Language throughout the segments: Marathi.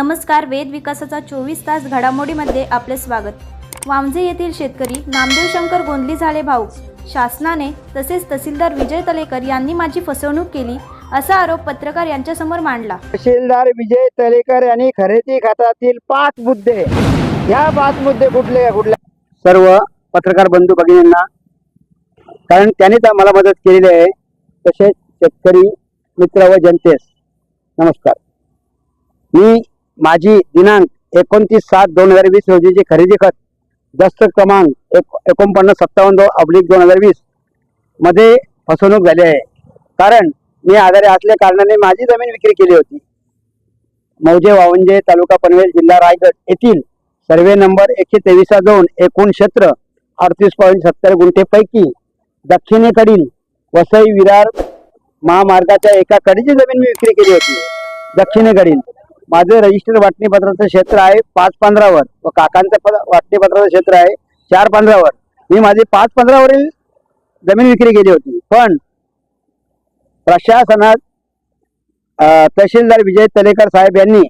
नमस्कार वेद विकासाचा चोवीस तास घडामोडीमध्ये आपले स्वागत. वामजे येथील शेतकरी नामदेव शंकर गोंधली झाले भाऊ. शासनाने तसेच तहसीलदार विजय तलेकर यांनी माझी फसवणूक केली असा आरोप पत्रकार यांच्यासमोर मांडला. तहसीलदार विजय तलेकर यांनी खरेदी खात्यातील पाच मुद्दे ह्या पाच मुद्दे कुठले कुठले सर्व पत्रकार बंधू भगिनींना कारण त्यांनीच आम्हाला मदत केलेली आहे तसेच शेतकरी मित्र व जनतेस नमस्कार. मी माझी दिनांक एकोणतीस सात दोन हजार वीस रोजीची खरेदी खत दस्त क्रमांक एक एकोणपन्नास सत्तावन्न दो अब्लिक दोन हजार वीसमध्ये फसवणूक झाली आहे. कारण मी आजारी असल्या कारणाने माझी जमीन विक्री केली होती. मौजे वावंजे तालुका पनवेल जिल्हा रायगड येथील सर्वे नंबर एकशे तेवीस दोन एकूण क्षेत्र अडतीस पॉईंट सत्तर गुंठेपैकी दक्षिणेकडील वसई विरार महामार्गाच्या एका कडीची जमीन मी विक्री केली होती. दक्षिणेकडील माझं रजिस्टर वाटणीपत्राचं क्षेत्र आहे पाच पंधरावर. व काकांचं वाटणीपत्राचं क्षेत्र आहे चार पंधरावर. मी माझी पाच पंधरावरील जमीन विक्री केली होती. पण प्रशासनात तहसीलदार विजय तलेकर साहेब यांनी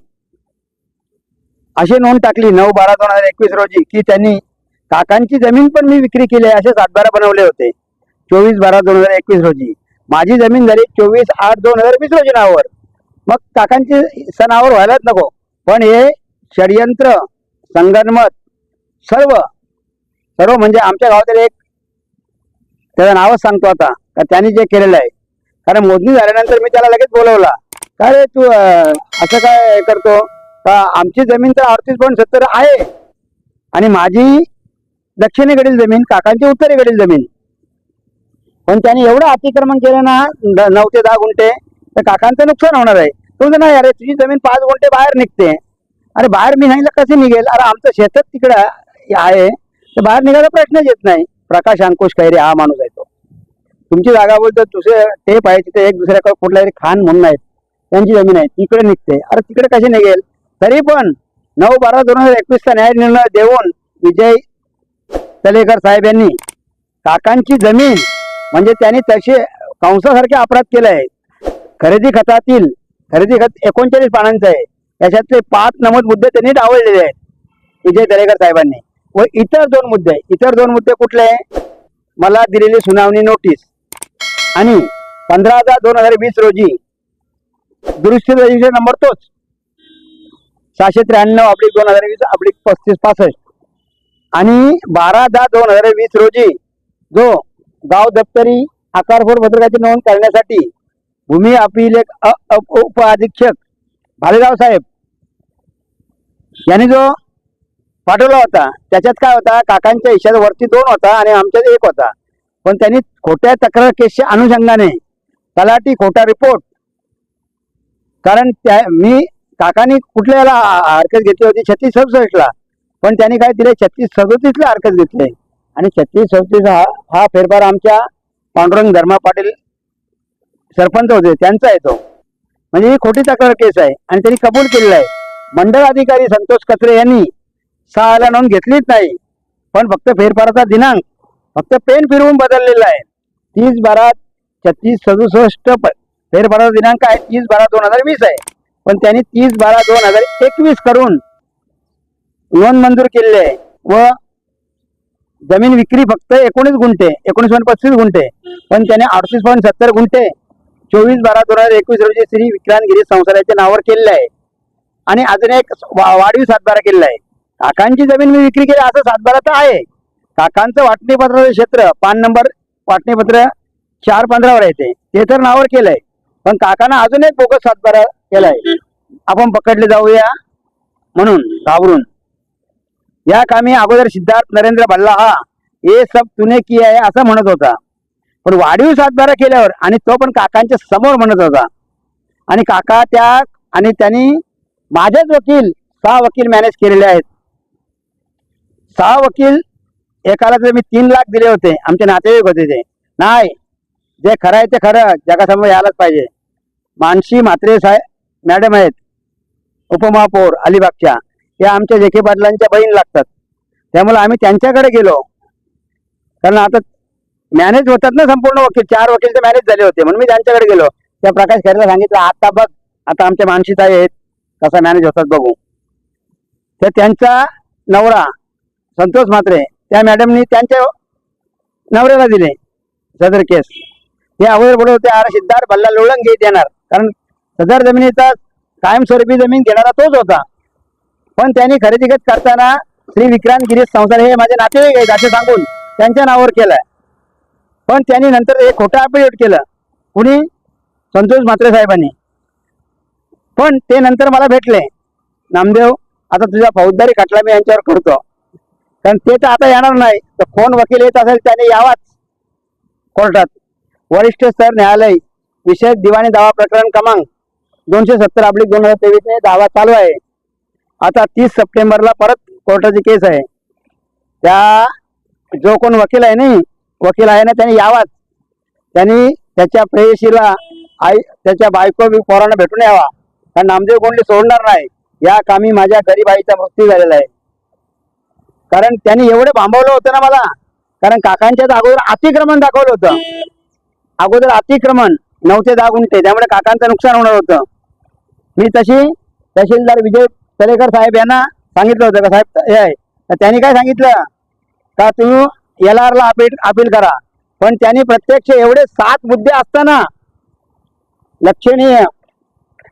अशी नोंद टाकली नऊ बारा दोन हजार एकवीस रोजी की त्यांनी काकांची जमीन पण मी विक्री केली आहे असे सातबारा बनवले होते. चोवीस बारा दोन हजार एकवीस रोजी. माझी जमीन झाली चोवीस आठ दोन हजार वीस रोजी नावावर. मग काकांची सणावर व्हायलाच नको. पण हे षडयंत्र संगनमत सर्व सर्व म्हणजे आमच्या गावातील एक त्याचं नावच सांगतो आता. का त्यांनी जे केलेलं आहे. कारण मोजणी झाल्यानंतर मी त्याला लगेच बोलवला. का रे तू असं काय करतो? का आमची जमीन तर अडतीस पॉईंट सत्तर आहे. आणि माझी दक्षिणेकडील जमीन काकांची उत्तरेकडील जमीन. पण त्यांनी एवढं अतिक्रमण केलं ना नऊ ते दहा गुंठे. तर काकांचं नुकसान होणार आहे. तुमचं नाही अरे तुझी जमीन पाच गुंठे बाहेर निघते. अरे बाहेर मी नाही कसे निघेल? अरे आमचं शेतच तिकडं आहे. तर बाहेर निघायचा प्रश्नच येत नाही. प्रकाश अंकुश खैरे हा माणूस आहे तो. तुमची जागा बोलतो दुसरे ते पाहिजे तिथे एक दुसऱ्याकडे कुठला तरी खान म्हणून आहेत. त्यांची जमीन आहे तिकडे निघते. अरे तिकडे कशी निघेल? तरी पण नऊ बारा दोन हजार एकवीसचा न्याय निर्णय देऊन विजय तलेकर साहेब यांनी काकांची जमीन म्हणजे त्यांनी तसे कंसासारखे अपराध केले आहे खरेदी खतातील खरेदी खत एकोणचाळीस पानांचं आहे. त्याच्यातले पाच नमूद मुद्दे त्यांनी डावळलेले आहेत. विजय दरेकर साहेबांनी. व इतर दोन मुद्दे इतर दोन मुद्दे कुठले? मला दिलेली सुनावणी नोटीस आणि पंधरा दहा दोन हजार वीस रोजी दुरुस्ती रजिस्टर नंबर तोच. सहाशे त्र्याण्णव अब्लिक दोन हजार वीस अब्लिक पस्तीस पासष्ट. आणि बारा दहा दोन हजार वीस रोजी जो गाव दप्तरी आकारफोड पत्रकाची नोंद करण्यासाठी भूमी अभिलेख उप अधीक्षक भालेराव साहेब. यांनी जो पाठवला होता त्याच्यात काय होता काकांच्या हिशात वरती दोन होता आणि आमच्यात एक होता. पण त्यांनी खोट्या तक्रार केसच्या अनुषंगाने तलाठी खोटा रिपोर्ट. कारण त्या मी काकांनी कुठल्याला हरकत घेतली होती? छत्तीस सदुसष्टला पण त्यांनी काय दिले? छत्तीस सदोतीसला हरकत घेतली. आणि छत्तीस सदोतीस हा हा फेरफार आमच्या पांडुरंग धर्मा पाटील सरपंच होते त्यांचा आहे तो. म्हणजे ही खोटी तक्रार केस आहे आणि त्यांनी कबूल केलेला आहे. मंडळ अधिकारी संतोष कचरे यांनी सहाला नोंद घेतलीच नाही पण फक्त फेरफाराचा दिनांक फक्त पेन फिरवून बदललेला आहे. तीस बारा छत्तीस सदुसष्ट फेरफाराचा दिनांक आहे तीस बारा दोन हजार वीस आहे. पण त्यांनी तीस बारा दोन हजार एकवीस करून लोन मंजूर केलेले आहे व जमीन विक्री फक्त एकोणीस गुंठे एकोणीस पॉईंट पस्तीस गुंठे पण त्याने अडतीस पॉईंट सत्तर गुंठे चोवीस बारा दोन हजार एकवीस रोजी श्री विक्रांत गिरी संसाराच्या नावावर केलेलं आहे. आणि अजून एक वाढीव सातबारा केलेला आहे. काकांची जमीन मी विक्री केली असं सातबारा तर आहे. काकांचं वाटणीपत्राचं क्षेत्र पान नंबर वाटणीपत्र चार पंधरावर येते ते. तर नावावर केलंय. पण काकांना अजून एक बोगस सातबारा केलाय. आपण पकडले जाऊया. म्हणून घाबरून. या कामी अगोदर सिद्धार्थ नरेंद्र भल्ला हा हे सब तुने किया आहे असं म्हणत होता. पण वाढीव सातबारा केल्यावर आणि तो पण काकांच्या समोर म्हणत होता. आणि काका त्या आणि त्यांनी माझेच वकील सहा वकील मॅनेज केलेले आहेत. सहा वकील एकाला तर मी तीन लाख दिले होते. आमचे नातेवाईक होते ते. नाही जे खरं आहे ते खरं. जगासमोर यायलाच पाहिजे. मानसी म्हात्रे साहेब मॅडम आहेत. उपमहापौर अलिबागच्या. या आमच्या जेके पाटलांच्या बहीण लागतात. त्यामुळे आम्ही त्यांच्याकडे गेलो. कारण आता मॅनेज होतात ना संपूर्ण वकील. चार वकील तर मॅनेज झाले होते. म्हणून मी त्यांच्याकडे गेलो. त्या प्रकाश खरेला सांगितलं आता बघ आता आमच्या मानसिक आहेत. कसा मॅनेज होतात बघू. तर त्यांचा नवरा संतोष म्हात्रे त्या मॅडमनी त्यांच्या नवऱ्याला दिले सदर केस. हे अगोदर बोलत होते आर सिद्धार्थ भल्ला लोळंग देणार कारण सदर जमिनीचा कायमस्वरूपी जमीन घेणारा तोच होता. पण त्यांनी खरेदी खत करताना श्री विक्रांत गिरीश संसार हे माझे नातेवाईक आहेत असे सांगून त्यांच्या नावावर केलाय. पण त्यांनी नंतर एक खोटं अपिडेट केलं. कुणी? संतोष म्हात्रे साहेबांनी. पण ते नंतर मला भेटले. नामदेव आता तुझा फौजदारी खटला मी यांच्यावर करतो. कारण ते तर आता येणार नाही. तर कोण वकील येत असेल त्याने यावाच. कोर्टात. वरिष्ठ स्तर न्यायालय विषयक दिवाणी दावा प्रकरण क्रमांक दोनशे सत्तर आपली दोन हजार तेवीस ने दावा चालू आहे. आता तीस सप्टेंबरला परत कोर्टाची केस आहे. त्या जो कोण वकील आहे नाही वकील आहे ना त्याने यावाच. त्यांनी त्याच्या प्रेयशीला आई त्याच्या बायको बी पोरांना भेटून यावा. कारण नामदेव कोंडले सोडणार नाही. या कामी माझ्या गरीब आईचा मृत्यू झालेला आहे. कारण त्यांनी एवढं भांबवलं होतं ना मला. कारण काकांच्या अगोदर अतिक्रमण दाखवलं होतं. अगोदर अतिक्रमण नऊ ते दहा गुंठे. त्यामुळे काकांचं नुकसान होणार होतं. मी तशी तहसीलदार विजय तलेकर साहेब यांना सांगितलं होतं का साहेब हे आहे. त्यांनी काय सांगितलं? का तुम्ही एल आरला अपील अपील करा. पण त्यांनी प्रत्यक्ष एवढे सात मुद्दे असताना लक्षणीय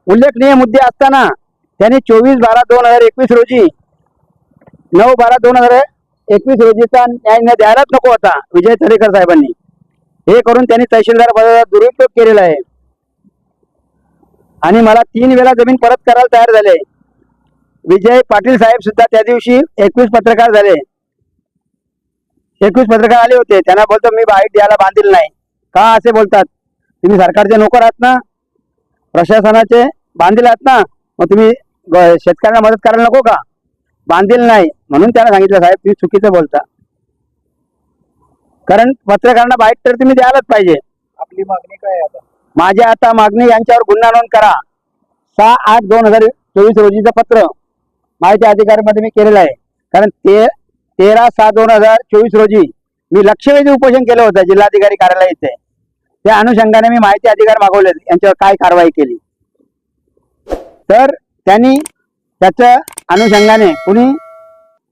उल्लेखनीय मुद्दे असताना त्यांनी चोवीस बारा दोन हजार एकवीस रोजी नऊ बारा दोन हजार एकवीस रोजीचा न्याय द्यायलाच नको होता विजय तरेकर साहेबांनी. हे करून त्यांनी तहसीलदार पदाचा दुरुपयोग केलेला आहे. आणि मला तीन वेळा जमीन परत करायला तयार झाले. विजय पाटील साहेब सुद्धा त्या दिवशी एकवीस पत्रकार झाले. एकवीस पत्रकार आले होते. त्यांना बोलतो मी बाईट द्यायला बांधील नाही. का असे बोलतात? तुम्ही सरकारचे नोकर आहात ना? प्रशासनाचे बांधील आहात ना? मग तुम्ही शेतकऱ्यांना मदत करायला नको का? बांधील नाही. म्हणून त्यांना सांगितलं साहेब तुम्ही चुकीचं बोलता. कारण पत्रकारांना बाईट तर तुम्ही द्यायलाच पाहिजे. आपली मागणी काय आता? माझी आता मागणी यांच्यावर गुन्हा नोंद करा. सहा आठ दोन हजार चोवीस रोजीचं पत्र माहिती अधिकाऱ्यामध्ये मी केलेलं आहे. कारण ते तेरा सात दोन हजार चोवीस रोजी मी लक्षवेधी उपोषण केलं होतं जिल्हाधिकारी कार्यालय इथे. त्या अनुषंगाने मी माहिती अधिकार मागवले. यांच्यावर काय कारवाई केली? तर त्यांनी त्याच्या अनुषंगाने कुणी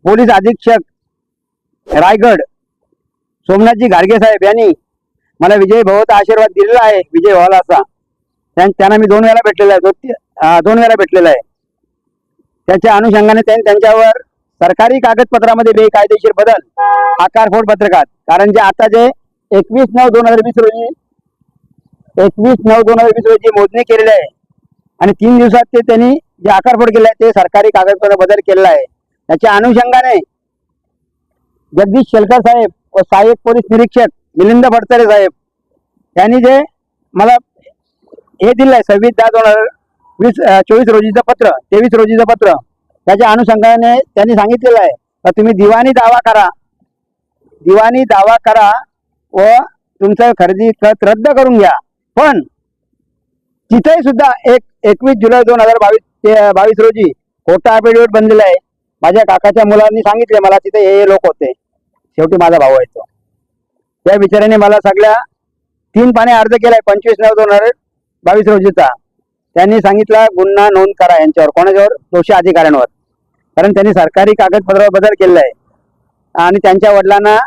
पोलीस अधीक्षक रायगड सोमनाथजी गाडगे साहेब यांनी मला विजय भाऊचा आशीर्वाद दिलेला आहे विजय भावाला असा. त्यांना मी दोन वेळा भेटलेला आहे. दोन वेळा भेटलेला आहे. त्याच्या अनुषंगाने त्यांनी त्यांच्यावर सरकारी कागदपत्रामध्ये बेकायदेशीर बदल आकारफोड पत्रकात. कारण जे आता जे एकवीस नऊ दोन हजार वीस रोजी एकवीस नऊ दोन हजार वीस रोजी मोजणी केलेली आहे आणि तीन दिवसात ते त्यांनी जे आकारफोड केलं आहे ते सरकारी कागदपत्र बदल केलेला आहे. त्याच्या अनुषंगाने जगदीश शेलकर साहेब व सहाय्यक पोलीस निरीक्षक मिलिंद फडतरे साहेब यांनी जे मला हे दिलं आहे सव्वीस दहा दोन हजार वीस चोवीस रोजीचं पत्र तेवीस रोजीचं पत्र. त्याच्या अनुषंगाने त्यांनी सांगितलेलं आहे. का तुम्ही दिवाणी दावा करा. दिवाणी दावा करा व तुमचं खरेदी खत रद्द करून घ्या. पण तिथेही सुद्धा एक एकवीस जुलै दोन हजार बावीस ते बावीस रोजी खोटा अफिडेविट बनलेला आहे. माझ्या काकाच्या मुलांनी सांगितले मला तिथे हे हे लोक होते. शेवटी माझा भाऊ आहे तो. त्या विचाराने मला सगळ्या तीन पाने अर्ज केलाय पंचवीस नऊ दोन हजार बावीस रोजीचा. त्यांनी सांगितलं गुन्हा नोंद करा यांच्यावर. कोणाच्यावर? दोषी अधिकाऱ्यांवर. कारण त्यांनी सरकारी कागदपत्रावर बदल केलेला आहे. आणि त्यांच्या वडिलांना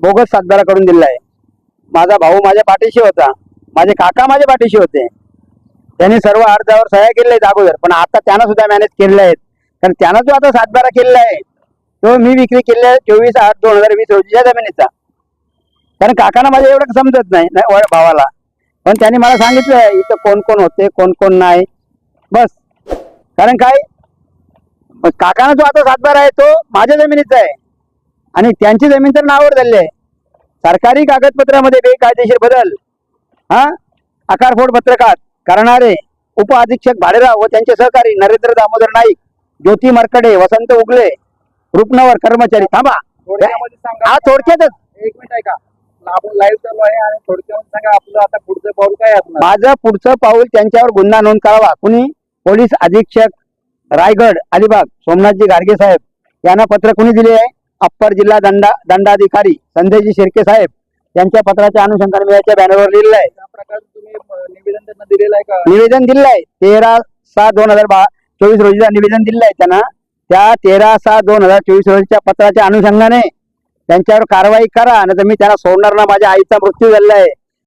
बोगस सातबारा करून दिलेला आहे माझा भाऊ माझ्या पाठीशी होता. माझे काका माझ्या पाठीशी होते. त्यांनी सर्व अर्जावर सह्या केलेल्या आहेत अगोदर. पण आता त्यांना सुद्धा मॅनेज केलेले आहेत. कारण त्यांना जो आता सातबारा केलेला आहे तो मी विक्री केलेला आहे चोवीस आठ दोन हजार वीस रोजीच्या जमिनीचा. कारण काकांना माझ्या एवढं समजत नाही भावाला. पण त्यांनी मला सांगितलं इथं कोण कोण होते कोण कोण नाही. बस. कारण काय? मग काकांना जो आता सातबारा आहे तो माझ्या जमिनीचा आहे. आणि त्यांची जमीन तर नावावर झाली आहे. सरकारी कागदपत्रामध्ये बेकायदेशीर बदल हा? आकारफोड पत्रकात करणारे उप अधीक्षक भाडेराव व त्यांचे सहकारी नरेंद्र दामोदर नाईक ज्योती मरकडे वसंत उगले रुपनवर कर्मचारी. थांबा. हा थोडक्यातच. एक मिनिट ऐका. आपण लाईव्ह चालू आहे आणि थोडक्यात सांगा आपलं आता पुढचं पाऊल काय माझं पुढचं पाऊल त्यांच्यावर गुन्हा नोंद करावा. कुणी? पोलीस अधीक्षक रायगड अलिबाग सोमनाथजी गाडगे साहेब यांना पत्र कुणी दिले आहे? अप्पर जिल्हा दंडा दंडाधिकारी संजयजी शिर्के साहेब यांच्या पत्राच्या अनुषंगाने मी याच्या बॅनरवर लिहिलेलं आहे. निवेदन त्यांना दिलेलं आहे तेरा सहा दोन हजार बा चोवीस रोजीचा निवेदन दिलेलं आहे त्यांना त्या तेरा सहा दोन हजार चोवीस रोजीच्या पत्राच्या अनुषंगाने त्यांच्यावर कारवाई करा नाही तर मी त्यांना सोडणार ना माझ्या आईचा मृत्यू झालेला आहे.